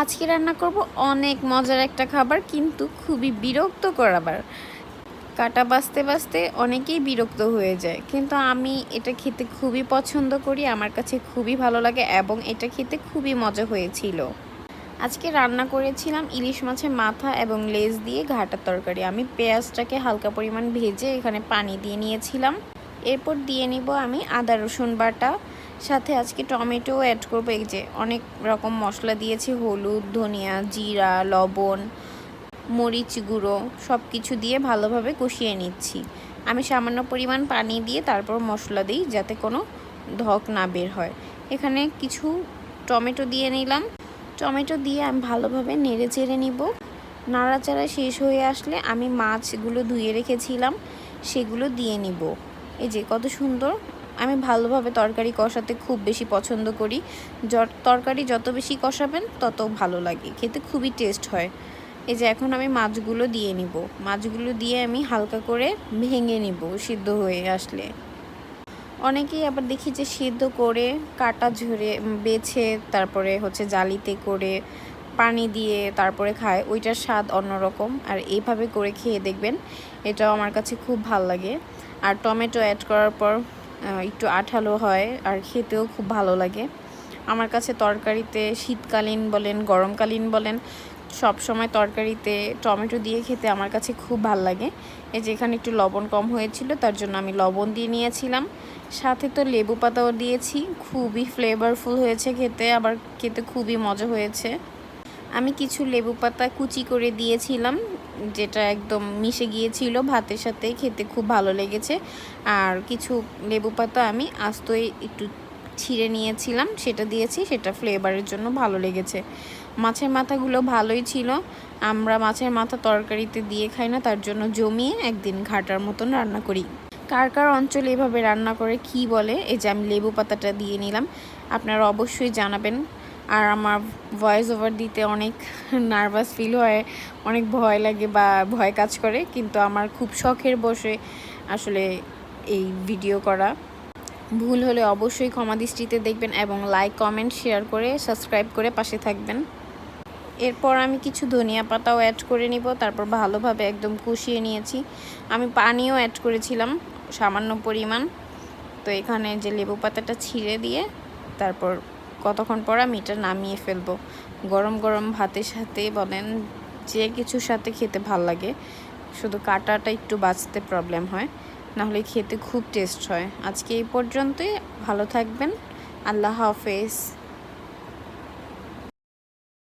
আজকে রান্না করব অনেক মজার একটা খাবার, কিন্তু খুবই বিরক্তকর আবার। কাটা বাছতে বাছতে অনেকেই বিরক্ত হয়ে যায়, কিন্তু আমি এটা খেতে খুবই পছন্দ করি, আমার কাছে খুবই ভালো লাগে এবং এটা খেতে খুবই মজা হয়েছিল। আজকে রান্না করেছিলাম ইলিশ মাছের মাথা এবং লেজ দিয়ে ঘাটার তরকারি। আমি পেঁয়াজটাকে হালকা পরিমাণ ভেজে এখানে পানি দিয়ে নিয়েছিলাম। এরপর দিয়ে নিব আমি আদা রসুন বাটা সাথে আজকে টমেটো অ্যাড করব। এই যে অনেক রকম মশলা দিয়েছি, হলুদ, ধনিয়া, জিরা, লবণ, মরিচ গুঁড়ো সব কিছু দিয়ে ভালোভাবে কষিয়ে নিচ্ছি। আমি সামান্য পরিমাণ পানি দিয়ে তারপর মশলা দিই যাতে কোনো ধক না বের হয়। এখানে কিছু টমেটো দিয়ে নিলাম। টমেটো দিয়ে আমি ভালোভাবে নেড়ে চেড়ে নিব। নাড়াচাড়া শেষ হয়ে আসলে আমি মাছগুলো ধুয়ে রেখেছিলাম, সেগুলো দিয়ে নিব। এই যে কত সুন্দর আমি ভালোভাবে তরকারি কষাতে খুব বেশি পছন্দ করি। তরকারি যত বেশি কষাবেন, তত ভালো লাগে। খেতে খুবই টেস্ট হয়। এই যে এখন আমি মাছগুলো দিয়ে নিব। মাছগুলো দিয়ে আমি হালকা করে ভেঙে নিব সিদ্ধ হয়ে আসলে। অনেকেই আবার দেখি যে সিদ্ধ করে কাটা ঝরে, বেছে তারপরে হচ্ছে জালিতে করে পানি দিয়ে তারপরে খায়। ওইটার স্বাদ অন্যরকম। আর এইভাবে করে খেয়ে দেখবেন, এটাও আমার কাছে খুব ভালো লাগে। আর টমেটো অ্যাড করার পর একটু আঠালো হয় আর খেতেও খুব ভালো লাগে। আমার কাছে তরকারিতে শীতকালীন বলেন, গরমকালীন বলেন, সব সময় তরকারিতে টমেটো দিয়ে খেতে আমার কাছে খুব ভালো লাগে। এই যে এখানে একটু লবণ কম হয়েছিল, তার জন্য আমি লবণ দিয়ে নিয়েছিলাম। সাথে তো লেবু পাতাও দিয়েছি, খুবই ফ্লেভারফুল হয়েছে খেতে, আবার খেতে খুবই মজা হয়েছে। আমি কিছু লেবু পাতা কুচি করে দিয়েছিলাম যেটা একদম মিশে গিয়েছিল ভাতের সাথে, খেতে খুব ভালো লেগেছে। আর কিছু লেবু পাতা আমি আস্তই একটু ছিঁড়ে নিয়েছিলাম, সেটা দিয়েছি, সেটা ফ্লেভারের জন্য ভালো লেগেছে। মাছের মাথাগুলো ভালোই ছিল। আমরা মাছের মাথা তরকারিতে দিয়ে খাই না, তার জন্য জমিয়ে একদিন ঘাটার মতন রান্না করি। কার কার অঞ্চলে এভাবে রান্না করে, কি বলে? এই যে আমি লেবু পাতাটা দিয়ে নিলাম। আপনারা অবশ্যই জানাবেন। আর আমার ভয়েস ওভার দিতে অনেক নার্ভাস ফিল হয়, অনেক ভয় লাগে বা ভয় কাজ করে, কিন্তু আমার খুব শখের বসে আসলে এই ভিডিও করা। ভুল হলে অবশ্যই ক্ষমা দৃষ্টিতে দেখবেন এবং লাইক কমেন্ট শেয়ার করে সাবস্ক্রাইব করে পাশে থাকবেন। এরপর আমি কিছু ধনিয়া পাতাও অ্যাড করে নিব, তারপর ভালোভাবে একদম কষিয়ে নিয়েছি। আমি পানিও অ্যাড করেছিলাম, সামান্য পরিমাণ। তো এখানে যে লেবু পাতাটা ছিঁড়ে দিয়ে, তারপর কতক্ষণ পর আমি এটা নামিয়ে ফেলব। গরম গরম ভাতের সাথে বলেন, যে কিছুর সাথে খেতে ভালো লাগে, শুধু কাটাটা একটু বাঁচতে প্রবলেম হয়, নাহলে খেতে খুব টেস্ট হয়। আজকে এই পর্যন্তই, ভালো থাকবেন, আল্লাহ হাফেজ।